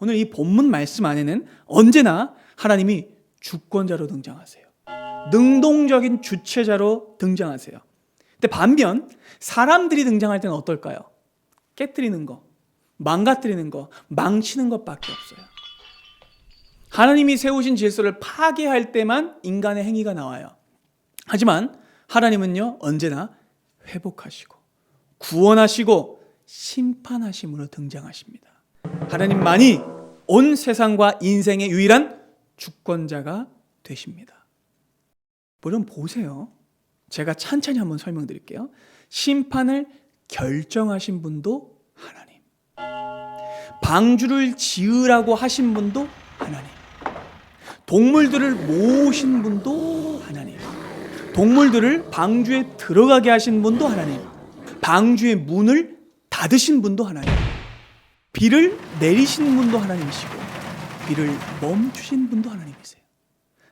오늘 이 본문 말씀 안에는 언제나 하나님이 주권자로 등장하세요. 능동적인 주체자로 등장하세요. 근데 반면 사람들이 등장할 때는 어떨까요? 깨뜨리는 거, 망가뜨리는 거, 망치는 것밖에 없어요. 하나님이 세우신 질서를 파괴할 때만 인간의 행위가 나와요. 하지만 하나님은요, 언제나 회복하시고, 구원하시고, 심판하심으로 등장하십니다. 하나님만이 온 세상과 인생의 유일한 주권자가 되십니다. 물론 보세요. 제가 찬찬히 한번 설명드릴게요. 심판을 결정하신 분도 하나님. 방주를 지으라고 하신 분도 하나님. 동물들을 모으신 분도 하나님. 동물들을 방주에 들어가게 하신 분도 하나님. 방주의 문을 닫으신 분도 하나님. 비를 내리신 분도 하나님이시고 비를 멈추신 분도 하나님이세요.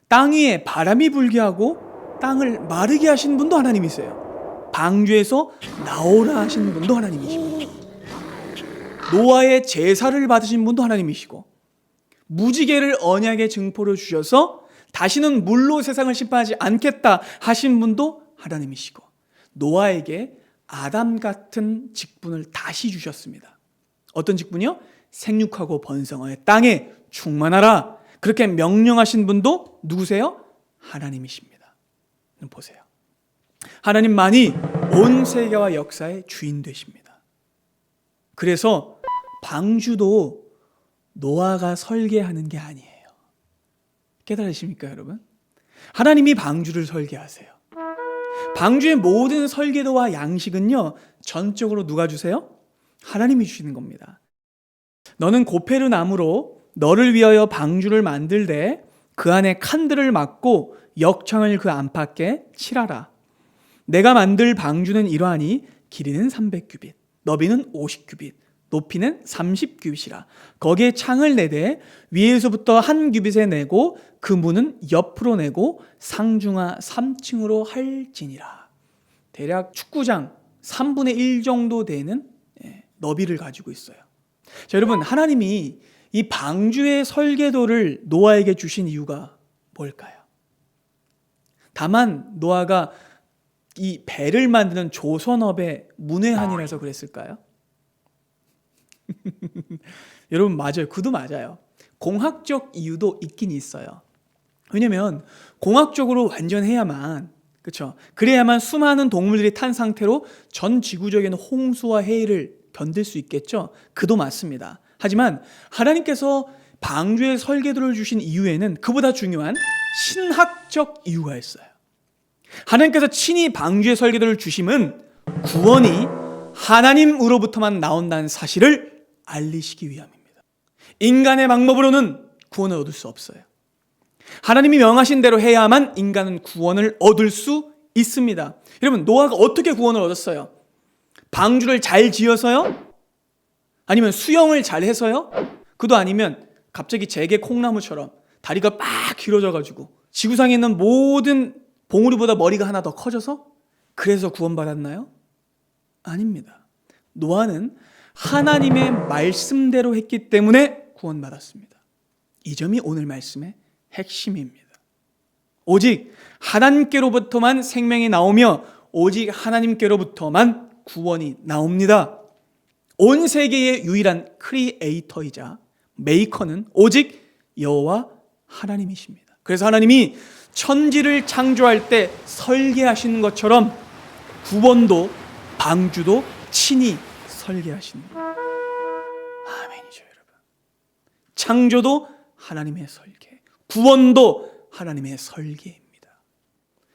땅 위에 바람이 불게 하고 땅을 마르게 하신 분도 하나님이세요. 방주에서 나오라 하신 분도 하나님이시고 노아의 제사를 받으신 분도 하나님이시고 무지개를 언약의 증포로 주셔서 다시는 물로 세상을 심판하지 않겠다 하신 분도 하나님이시고 노아에게 아담 같은 직분을 다시 주셨습니다. 어떤 직분이요? 생육하고 번성하여 땅에 충만하라. 그렇게 명령하신 분도 누구세요? 하나님이십니다. 보세요. 하나님만이 온 세계와 역사의 주인 되십니다. 그래서 방주도 노아가 설계하는 게 아니에요. 깨달으십니까, 여러분? 하나님이 방주를 설계하세요. 방주의 모든 설계도와 양식은요, 전적으로 누가 주세요? 하나님이 주시는 겁니다. 너는 고페르 나무로 너를 위하여 방주를 만들되 그 안에 칸들을 막고 역창을 그 안팎에 칠하라. 내가 만들 방주는 이러하니 길이는 300규빗, 너비는 50규빗, 높이는 30규빗이라. 거기에 창을 내되 위에서부터 한 규빗에 내고 그 문은 옆으로 내고 상중하 3층으로 할지니라. 대략 축구장 3분의 1 정도 되는 예, 너비를 가지고 있어요. 자, 여러분, 하나님이 이 방주의 설계도를 노아에게 주신 이유가 뭘까요? 다만 노아가 이 배를 만드는 조선업의 문외한이라서 그랬을까요? 여러분 맞아요. 그도 맞아요. 공학적 이유도 있긴 있어요. 왜냐면 공학적으로 완전해야만 그렇죠. 그래야만 수많은 동물들이 탄 상태로 전 지구적인 홍수와 해일을 견딜 수 있겠죠. 그도 맞습니다. 하지만 하나님께서 방주의 설계도를 주신 이유에는 그보다 중요한 신학적 이유가 있어요. 하나님께서 친히 방주의 설계도를 주심은 구원이 하나님으로부터만 나온다는 사실을 알리시기 위함입니다. 인간의 방법으로는 구원을 얻을 수 없어요. 하나님이 명하신 대로 해야만 인간은 구원을 얻을 수 있습니다. 여러분, 노아가 어떻게 구원을 얻었어요? 방주를 잘 지어서요? 아니면 수영을 잘 해서요? 그도 아니면 갑자기 재개 콩나무처럼 다리가 막 길어져가지고 지구상에 있는 모든 봉우리보다 머리가 하나 더 커져서 그래서 구원받았나요? 아닙니다. 노아는 하나님의 말씀대로 했기 때문에 구원받았습니다. 이 점이 오늘 말씀의 핵심입니다. 오직 하나님께로부터만 생명이 나오며 오직 하나님께로부터만 구원이 나옵니다. 온 세계의 유일한 크리에이터이자 메이커는 오직 여호와 하나님이십니다. 그래서 하나님이 천지를 창조할 때 설계하신 것처럼 구원도 방주도 친히 설계하신 아멘이죠, 여러분. 창조도 하나님의 설계, 구원도 하나님의 설계입니다.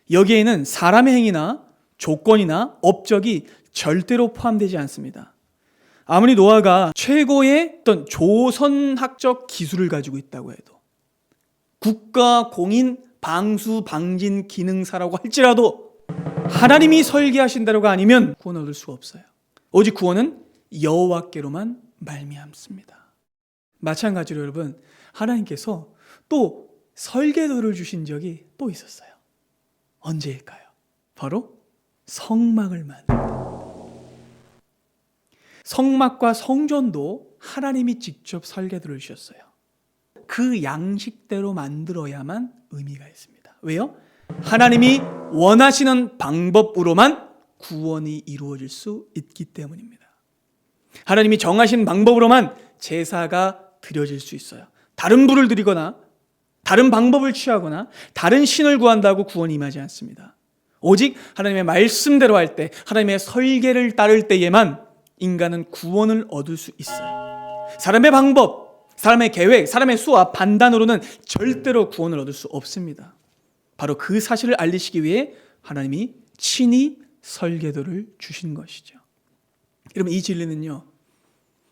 여기에는 사람의 행위나 조건이나 업적이 절대로 포함되지 않습니다. 아무리 노아가 최고의 어떤 조선학적 기술을 가지고 있다고 해도 국가 공인 방수 방진 기능사라고 할지라도 하나님이 설계하신 대로가 아니면 구원 얻을 수가 없어요. 오직 구원은 여호와께로만 말미암습니다. 마찬가지로 여러분 하나님께서 또 설계도를 주신 적이 또 있었어요. 언제일까요? 바로 성막을 만들 성막과 성전도 하나님이 직접 설계도를 주셨어요. 그 양식대로 만들어야만 의미가 있습니다. 왜요? 하나님이 원하시는 방법으로만 구원이 이루어질 수 있기 때문입니다. 하나님이 정하신 방법으로만 제사가 드려질 수 있어요. 다른 불을 드리거나 다른 방법을 취하거나 다른 신을 구한다고 구원이 임하지 않습니다. 오직 하나님의 말씀대로 할 때, 하나님의 설계를 따를 때에만 인간은 구원을 얻을 수 있어요. 사람의 방법, 사람의 계획, 사람의 수와 판단으로는 절대로 구원을 얻을 수 없습니다. 바로 그 사실을 알리시기 위해 하나님이 친히 설계도를 주신 것이죠. 여러분 이 진리는요.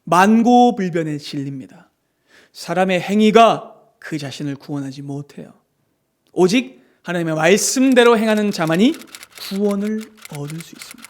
만고불변의 진리입니다. 사람의 행위가 그 자신을 구원하지 못해요. 오직 하나님의 말씀대로 행하는 자만이 구원을 얻을 수 있습니다.